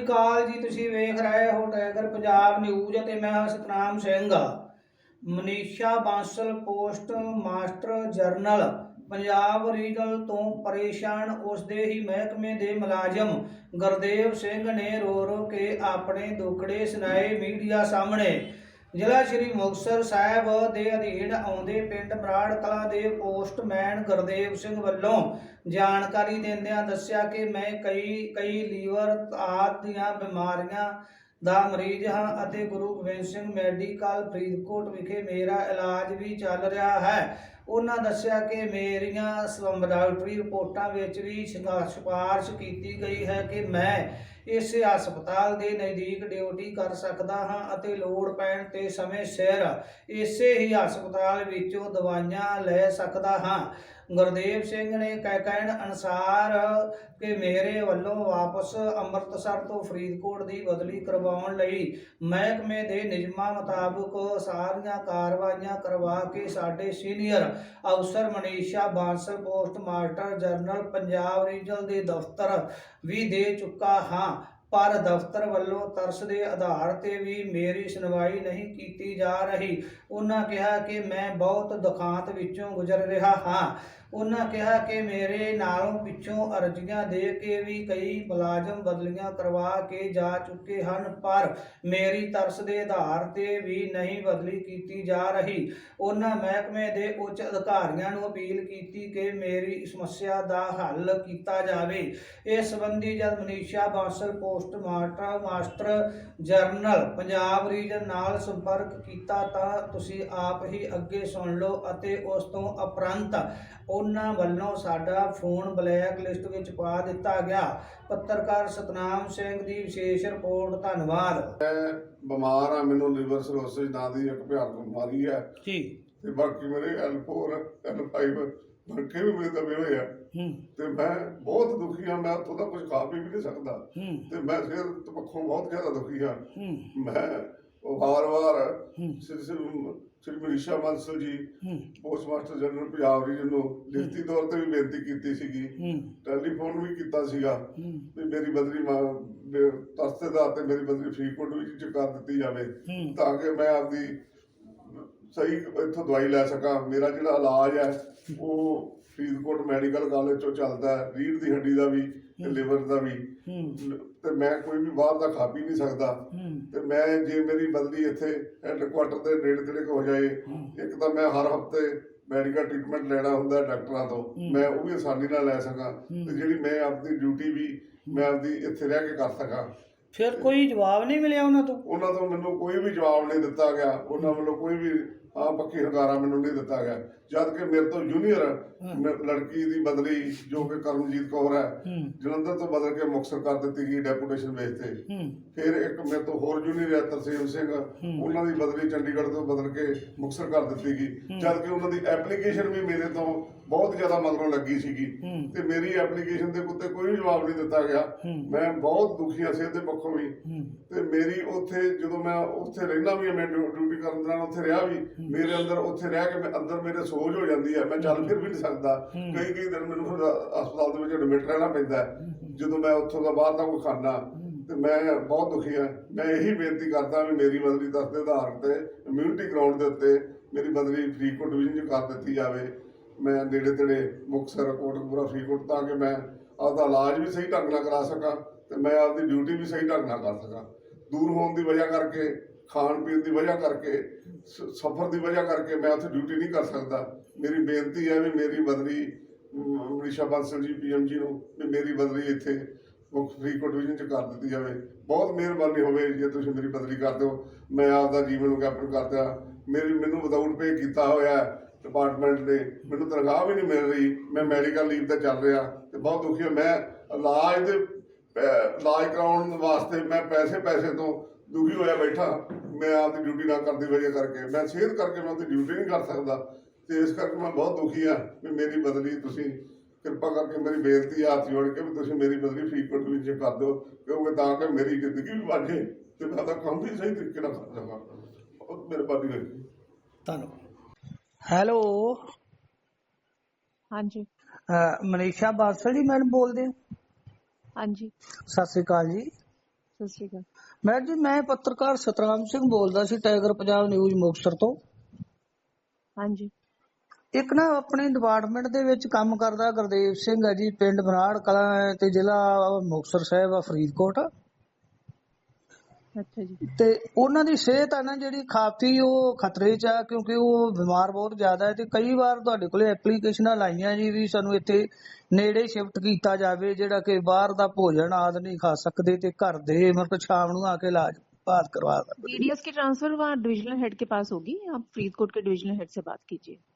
ਸ੍ਰੀ ਅਕਾਲ ਜੀ, ਤੁਸੀਂ ਵੇਖ ਰਹੇ ਹੋ ਟਾਈਗਰ ਪੰਜਾਬ ਨਿਊਜ਼ ਅਤੇ ਮੈਂ Satnam Singh. Manisha Bansal post master general, Punjab regional ਤੋਂ ਪਰੇਸ਼ਾਨ ਉਸਦੇ ਹੀ ਮਹਿਕਮੇ ਦੇ ਮੁਲਾਜ਼ਮ ਗੁਰਦੇਵ ਸਿੰਘ ਨੇ ਰੋ ਰੋ ਕੇ ਆਪਣੇ ਦੁੱਖੜੇ ਸੁਣਾਏ ਮੀਡੀਆ ਸਾਹਮਣੇ। ਜ਼ਿਲ੍ਹਾ ਸ਼੍ਰੀ ਮੁਕਤਸਰ ਸਾਹਿਬ ਦੇ ਅਧੀਨ ਆਉਂਦੇ ਪਿੰਡ ਬਰਾੜ ਕਲਾਂ ਦੇ ਪੋਸਟਮੈਨ ਗੁਰਦੇਵ ਸਿੰਘ ਵੱਲੋਂ ਜਾਣਕਾਰੀ ਦਿੰਦਿਆਂ ਦੱਸਿਆ ਕਿ ਮੈਂ ਕਈ ਕਈ ਲੀਵਰ ਆਦਿ ਦੀਆਂ ਬਿਮਾਰੀਆਂ ਦਾ ਮਰੀਜ਼ ਹਾਂ ਅਤੇ ਗੁਰੂ ਗੋਬਿੰਦ ਸਿੰਘ ਮੈਡੀਕਲ ਫਰੀਦਕੋਟ ਵਿਖੇ ਮੇਰਾ ਇਲਾਜ ਵੀ ਚੱਲ ਰਿਹਾ ਹੈ। ਉਹਨਾਂ ਦੱਸਿਆ ਕਿ ਮੇਰੀਆਂ ਸਲਮ ਡਾਕਟਰੀ ਰਿਪੋਰਟਾਂ ਵਿੱਚ ਵੀ ਸਿਫਾਰਸ਼ ਕੀਤੀ ਗਈ ਹੈ ਕਿ ਮੈਂ ਇਸ ਹਸਪਤਾਲ ਦੇ ਨਜ਼ਦੀਕ ਡਿਊਟੀ ਕਰ ਸਕਦਾ ਹਾਂ ਅਤੇ ਲੋੜ ਪੈਣ ਤੇ ਸਮੇਂ ਸਿਰ ਇਸੇ ਹੀ ਹਸਪਤਾਲ ਵਿੱਚੋਂ ਦਵਾਈਆਂ ਲੈ ਸਕਦਾ ਹਾਂ। ਗੁਰਦੇਵ ਸਿੰਘ ਨੇ ਕਹਿ ਕਹਿਣ ਅਨੁਸਾਰ ਕਿ ਮੇਰੇ ਵੱਲੋਂ ਵਾਪਸ ਅੰਮ੍ਰਿਤਸਰ ਤੋਂ ਫਰੀਦਕੋਟ ਦੀ ਬਦਲੀ ਕਰਵਾਉਣ ਲਈ ਮਹਿਕਮੇ ਦੇ ਨਿਯਮਾਂ ਮੁਤਾਬਕ ਸਾਰੀਆਂ ਕਾਰਵਾਈਆਂ ਕਰਵਾ ਕੇ ਸਾਡੇ ਸੀਨੀਅਰ ਅਫਸਰ Manisha Bansal, post master general Punjab regional ਦੇ ਦਫ਼ਤਰ ਵੀ ਦੇ ਚੁੱਕਾ ਹਾਂ। ਪਰ ਦਫ਼ਤਰ ਵੱਲੋਂ ਤਰਸ ਦੇ ਆਧਾਰ ਤੇ ਵੀ ਮੇਰੀ ਸੁਣਵਾਈ ਨਹੀਂ ਕੀਤੀ ਜਾ ਰਹੀ। ਉਹਨਾਂ ਕਿਹਾ ਕਿ ਮੈਂ ਬਹੁਤ ਦੁਖਾਂਤ ਵਿੱਚੋਂ ਗੁਜ਼ਰ ਰਿਹਾ ਹਾਂ। ਉਹਨਾਂ ਕਿਹਾ ਕਿ ਮੇਰੇ ਨਾਲੋਂ ਪਿੱਛੋਂ ਅਰਜ਼ੀਆਂ ਦੇ ਕੇ ਵੀ ਕਈ ਮੁਲਾਜ਼ਮ ਬਦਲੀਆਂ ਕਰਵਾ ਕੇ ਜਾ ਚੁੱਕੇ ਹਨ, ਪਰ ਮੇਰੀ ਤਰਸ ਦੇ ਆਧਾਰ ਤੇ ਵੀ ਨਹੀਂ ਬਦਲੀ ਕੀਤੀ ਜਾ ਰਹੀ। ਉਹਨਾਂ ਮਹਿਕਮੇ ਦੇ ਉੱਚ ਅਧਿਕਾਰੀਆਂ ਨੂੰ ਅਪੀਲ ਕੀਤੀ ਕਿ ਮੇਰੀ ਸਮੱਸਿਆ ਦਾ ਹੱਲ ਕੀਤਾ ਜਾਵੇ। ਇਸ ਸੰਬੰਧੀ ਜਦ Manisha Bansal post master master general Punjab region ਨਾਲ ਸੰਪਰਕ ਕੀਤਾ ਤਾਂ ਤੁਸੀਂ ਆਪ ਹੀ ਅੱਗੇ ਸੁਣ ਲਓ ਅਤੇ ਉਸ ਤੋਂ ਉਪਰੰਤ ਉਹਨਾਂ ਵੱਲੋਂ ਸਾਡਾ ਫੋਨ ਬਲੈਕ ਲਿਸਟ ਵਿੱਚ ਪਾ ਦਿੱਤਾ ਗਿਆ। ਪੱਤਰਕਾਰ ਸਤਨਾਮ ਸਿੰਘ ਦੀ ਵਿਸ਼ੇਸ਼ ਰਿਪੋਰਟ ਧੰਨਵਾਦ। ਬਿਮਾਰ ਆ ਮੈਨੂੰ ਲਿਵਰ ਸਰੋਸਿਸ ਨਾਂ ਦੀ ਇੱਕ ਭਿਆਨਕ ਬਿਮਾਰੀ ਹੈ। ਜੀ। ਤੇ ਬਾਕੀ ਮੇਰੇ L4 L5 ਬਰਕੇ ਵੀ ਮੇਰੇ ਦਬੇ ਹੋਏ ਆ। ਤੇ ਮੈਂ ਬਹੁਤ ਦੁਖੀ ਆ ਮੈਂ ਉੱਥੋਂ ਦਾ ਕੁਝ ਖਾ ਪੀ ਵੀ ਨਹੀਂ ਸਕਦਾ। ਤੇ ਮੈਂ ਸਿਰ ਪੱਖੋਂ ਬਹੁਤ ਜ਼ਿਆਦਾ ਦੁਖੀ ਆ ਹੂੰ। ਮੈਂ ਉਹ ਵਾਰ-ਵਾਰ ਸ੍ਰੀ ਸ੍ਰੀ Shri Manisha Bansal ji post master general Punjab region ਨੂੰ ਲਿਖਤੀ ਤੌਰ ਤੇ ਵੀ ਬੇਨਤੀ ਕੀਤੀ ਸੀਗੀ। ਟੈਲੀਫੋਨ ਵੀ ਕੀਤਾ ਸੀਗਾ ਵੀ ਮੇਰੀ ਬਦਲੀ ਤਰਸਤੇ ਦਾ ਤੇ ਮੇਰੀ ਬਦਲੀ ਫਰੀਦਕੋਟ ਵਿੱਚ ਚ ਕਰ ਦਿੱਤੀ ਜਾਵੇ। ਤਾਂ ਕਿ ਮੈਂ ਆਪਦੀ ਸਹੀ ਇੱਥੋਂ ਦਵਾਈ ਲੈ ਸਕਾਂ। ਮੇਰਾ ਜਿਹੜਾ ਇਲਾਜ ਹੈ ਉਹ ਫਰੀਦਕੋਟ ਮੈਡੀਕਲ ਕਾਲਜ ਚੋਂ ਚੱਲਦਾ ਹੈ। ਰੀੜ ਦੀ ਹੱਡੀ ਦਾ ਵੀ ਤੇ ਲਿਵਰ ਦਾ ਵੀ। ਤੇ ਮੈਂ ਕੋਈ ਵੀ ਬਾਹਰ ਦਾ ਖਾ ਪੀ ਨਹੀਂ ਸਕਦਾ। ਤੇ ਮੈਂ ਜੇ ਮੇਰੀ ਬਦਲੀ ਇੱਥੇ ਹੈੱਡਕੁਆਟਰ ਦੇ ਨੇੜੇ ਤੇੜੇ ਹੋ ਜਾਏ ਇੱਕ ਤਾਂ ਮੈਂ ਹਰ ਹਫ਼ਤੇ ਮੈਡੀਕਲ ਟ੍ਰੀਟਮੈਂਟ ਲੈਣਾ ਹੁੰਦਾ ਡਾਕਟਰਾਂ ਤੋਂ। ਮੈਂ ਉਹ ਵੀ ਆਸਾਨੀ ਨਾਲ ਲੈ ਸਕਾਂ। ਤੇ ਜਿਹੜੀ ਮੈਂ ਆਪਦੀ ਡਿਊਟੀ ਵੀ ਮੈਂ ਆਪਦੀ ਇੱਥੇ ਰਹਿ ਕੇ ਕਰ ਸਕਾਂ। ਫਿਰ ਕੋਈ ਜਵਾਬ ਨਹੀਂ ਮਿਲਿਆ ਉਹਨਾਂ ਤੋਂ? ਉਹਨਾਂ ਤੋਂ ਮੈਨੂੰ ਕੋਈ ਵੀ ਜਵਾਬ ਨਹੀਂ ਦਿੱਤਾ ਗਿਆ। ਉਹਨਾਂ ਵੱਲੋਂ ਕੋਈ ਵੀ ਹਾਂ ਪੱਕੀ ਹੰਗਾਰਾ ਮੈਨੂੰ ਨਹੀਂ ਦਿੱਤਾ ਗਿਆ। ਜਦ ਕਿ ਮੇਰੇ ਤੋਂ ਜੂਨੀਅਰ ਲੜਕੀ ਦੀ ਬਦਲੀ ਜੋ ਕਿ ਕਰਮਜੀਤ ਕੌਰ ਹੈ ਜਲੰਧਰ ਤੋਂ ਬਦਲ ਕੇ ਮੁਕਤਸਰ ਕਰ ਦਿੱਤੀ ਗਈ ਡੈਪੂਟੇਸ਼ਨ ਬੇਸ ਤੇ। ਫਿਰ ਇੱਕ ਮੇਰੇ ਤੋਂ ਹੋਰ ਜੂਨੀਅਰ ਹੈ ਤਰਸੇਮ ਸਿੰਘ। ਉਹਨਾਂ ਦੀ ਬਦਲੀ ਚੰਡੀਗੜ੍ਹ ਤੋਂ ਬਦਲ ਕੇ ਮੁਕਤਸਰ ਕਰ ਦਿੱਤੀ ਗਈ। ਜਦ ਕਿ ਉਹਨਾਂ ਦੀ ਐਪਲੀਕੇਸ਼ਨ ਵੀ ਮੇਰੇ ਤੋਂ ਬਹੁਤ ਜ਼ਿਆਦਾ ਮਗਰੋਂ ਲੱਗੀ ਸੀਗੀ। ਤੇ ਮੇਰੀ ਐਪਲੀਕੇਸ਼ਨ ਦੇ ਉੱਤੇ ਕੋਈ ਜਵਾਬ ਨਹੀਂ ਦਿੱਤਾ ਗਿਆ। ਮੈਂ ਬਹੁਤ ਦੁਖੀ ਹਾਂ ਸਿਹਤ ਦੇ ਪੱਖੋਂ ਵੀ। ਤੇ ਮੇਰੀ ਉੱਥੇ ਜਦੋਂ ਮੈਂ ਉੱਥੇ ਰਹਿਣਾ ਵੀ ਮੈਂ ਡਿਊ- ਡਿਊਟੀ ਕਰਨ ਦੌਰਾਨ ਉੱਥੇ ਰਿਹਾ ਵੀ। ਮੇਰੇ ਅੰਦਰ ਉੱਥੇ ਰਹਿ ਕੇ ਮੈਂ ਅੰਦਰ ਮੇਰੇ ਸੋਜ ਹੋ ਜਾਂਦੀ ਹੈ ਮੈਂ ਚੱਲ ਫਿਰ ਵੀ ਨਹੀਂ ਸਕਦਾ। ਕਈ ਕਈ ਦਿਨ ਮੈਨੂੰ ਫਿਰ ਹਸਪਤਾਲ ਦੇ ਵਿੱਚ ਐਡਮਿਟ ਰਹਿਣਾ ਪੈਂਦਾ। ਜਦੋਂ ਮੈਂ ਉੱਥੋਂ ਦਾ ਬਾਹਰ ਦਾ ਕੋਈ ਖਾਣਾ ਤੇ ਮੈਂ ਬਹੁਤ ਦੁਖੀ ਹਾਂ। ਮੈਂ ਇਹੀ ਬੇਨਤੀ ਕਰਦਾ ਵੀ ਮੇਰੀ ਬਦਲੀ ਦਸ ਦੇ ਆਧਾਰ ਤੇ ਇਮਿਊਨਿਟੀ ਗਰਾਊਂਡ ਦੇ ਉੱਤੇ ਮੇਰੀ ਬਦਲੀ ਫਰੀਦਕੋਟ ਡਿਵੀਜ਼ਨ 'ਚ ਕਰ ਦਿੱਤੀ ਜਾਵੇ। ਮੈਂ ਨੇੜੇ ਤੇੜੇ ਮੁਕਤਸਰ ਕੋਟਕਪੂਰਾ ਫਰੀਦਕੋਟ ਤਾਂ ਕਿ ਮੈਂ ਆਪਦਾ ਇਲਾਜ ਵੀ ਸਹੀ ਢੰਗ ਨਾਲ ਕਰਾ ਸਕਾਂ ਤੇ ਮੈਂ ਆਪਦੀ ਡਿਊਟੀ ਵੀ ਸਹੀ ਢੰਗ ਨਾਲ ਕਰ ਸਕਾਂ। ਦੂਰ ਹੋਣ ਦੀ ਵਜ੍ਹਾ ਕਰਕੇ ਖਾਣ ਪੀਣ ਦੀ ਵਜ੍ਹਾ ਕਰਕੇ ਸਫ਼ਰ ਦੀ ਵਜ੍ਹਾ ਕਰਕੇ ਮੈਂ ਉੱਥੇ ਡਿਊਟੀ ਨਹੀਂ ਕਰ ਸਕਦਾ। ਮੇਰੀ ਬੇਨਤੀ ਹੈ ਵੀ ਮੇਰੀ ਬਦਲੀ ਅਮ, ਮਨੀਸ਼ਾ ਬਾਂਸਲ ਜੀ ਪੀਐਮਜੀ ਨੂੰ ਵੀ ਮੇਰੀ ਬਦਲੀ ਇੱਥੇ ਮੁੱਖ ਫਰੀਦਕੋਟ ਡਿਵੀਜ਼ਨ ਚ ਕਰ ਦਿੱਤੀ ਜਾਵੇ। ਬਹੁਤ ਮਿਹਰਬਾਨੀ ਹੋਵੇ ਜੇ ਤੁਸੀਂ ਮੇਰੀ ਬਦਲੀ ਕਰ ਦਿਓ। ਮੈਂ ਆਪਦਾ ਜੀਵਨ ਵਿਗਿਆਪਨ ਕਰਦਾ ਮੇਰੀ ਮੈਨੂੰ ਵਿਦਆਊਟ ਪੇ ਕੀਤਾ ਹੋਇਆ ਡਿਪਾਰਟਮੈਂਟ ਨੇ। ਮੈਨੂੰ ਤਨਖਾਹ ਵੀ ਨਹੀਂ ਮਿਲ ਰਹੀ। ਮੈਂ ਮੈਡੀਕਲ ਲੀਵ ਤੇ ਚੱਲ ਰਿਹਾ ਤੇ ਬਹੁਤ ਦੁਖੀ ਹਾਂ। ਮੈਂ ਇਲਾਜ ਦੇ ਇਲਾਜ ਕਰਾਉਣ ਵਾਸਤੇ ਮੈਂ ਪੈਸੇ ਪੈਸੇ ਤੋਂ ਦੁਖੀ ਹੋਇਆ ਬੈਠਾ ਮੈਂ ਆਪਦੀ ਡਿਊਟੀ ਨਾ ਕਰਦੀ ਵਜ੍ਹਾ ਕਰਕੇ। ਮੈਂ ਸਿਹਤ ਕਰਕੇ ਮੈਂ ਆਪਦੀ ਡਿਊਟੀ ਨਹੀਂ ਕਰ ਸਕਦਾ। ਤੇ ਇਸ ਕਰਕੇ ਮੈਂ ਬਹੁਤ ਦੁਖੀ ਆ ਵੀ ਮੇਰੀ ਬਦਲੀ ਤੁਸੀਂ ਕਿਰਪਾ ਕਰਕੇ ਮੇਰੀ ਬੇਨਤੀ ਆ ਹੱਥ ਜੋੜ ਕੇ ਵੀ ਤੁਸੀਂ ਮੇਰੀ ਬਦਲੀ ਫਰੀਦਕੋਟ ਵਿੱਚ ਕਰ ਦਿਓ ਕਿਉਂਕਿ ਤਾਂ ਕਿ ਮੇਰੀ ਜ਼ਿੰਦਗੀ ਵੀ ਵਾਜੇ ਤੇ ਮੈਂ ਆਪਦਾ ਕੰਮ ਵੀ ਸਹੀ ਤਰੀਕੇ ਨਾਲ ਕਰ ਸਕਾਂ। ਬਹੁਤ ਮਿਹਰਬਾਨੀ ਹੋਏਗੀ ਧੰਨਵਾਦ। ਹੈਲੋ। ਹਾਂਜੀ। ਮਨੀਸ਼ਾ ਬਾਸਲ ਜੀ ਮੈਡਮ ਬੋਲਦੇ ਹੋ? ਹਾਂਜੀ। ਸਤਿ ਸ੍ਰੀ ਅਕਾਲ ਜੀ। ਸਤਿ ਸ਼੍ਰੀ ਅਕਾਲ। ਮੈਂ ਜੀ ਮੈਂ ਪੱਤਰਕਾਰ ਸਤਰਾਮ ਸਿੰਘ ਬੋਲਦਾ ਸੀ ਟਾਈਗਰ ਪੰਜਾਬ ਨਿਊਜ਼ ਮੁਕਤਸਰ ਤੋਂ। ਹਾਂਜੀ। ਇੱਕ ਨਾ ਆਪਣੇ ਡਿਪਾਰਟਮੈਂਟ ਦੇ ਵਿੱਚ ਕੰਮ ਕਰਦਾ ਗੁਰਦੇਵ ਸਿੰਘ ਹੈ ਜੀ ਪਿੰਡ ਬਰਾੜ ਕਲਾਂ ਤੇ ਜ਼ਿਲ੍ਹਾ ਮੁਕਤਸਰ ਸਾਹਿਬ ਆ ਫਰੀਦਕੋਟ। ਅੱਛਾ ਜੀ ਤੇ ਉਹਨਾਂ ਦੀ ਸਿਹਤ ਆ ਨਾ ਜਿਹੜੀ ਕਾਫੀ ਉਹ ਖਤਰੇ 'ਚ ਆ ਕਿਉਂਕਿ ਉਹ ਬਿਮਾਰ ਬਹੁਤ ਜ਼ਿਆਦਾ ਹੈ ਤੇ ਕਈ ਵਾਰ ਤੁਹਾਡੇ ਕੋਲੇ ਐਪਲੀਕੇਸ਼ਨਾਂ ਲਾਈਆਂ ਜੀ ਵੀ ਸਾਨੂੰ ਇੱਥੇ ਨੇੜੇ ਸ਼ਿਫਟ ਕੀਤਾ ਜਾਵੇ ਜਿਹੜਾ ਕਿ ਬਾਹਰ ਦਾ ਭੋਜਨ ਆਦ ਨਹੀਂ ਖਾ ਸਕਦੇ ਤੇ ਘਰ ਦੇ ਮਤਲਬ ਸ਼ਾਮ ਨੂੰ ਆ ਕੇ ਇਲਾਜ ਬਾਤ करवा सकते डीडीएस की ट्रांसफर वहाँ डिविजनल हेड के पास होगी आप फरीदकोट के डिविजनल हेड से बात कीजिए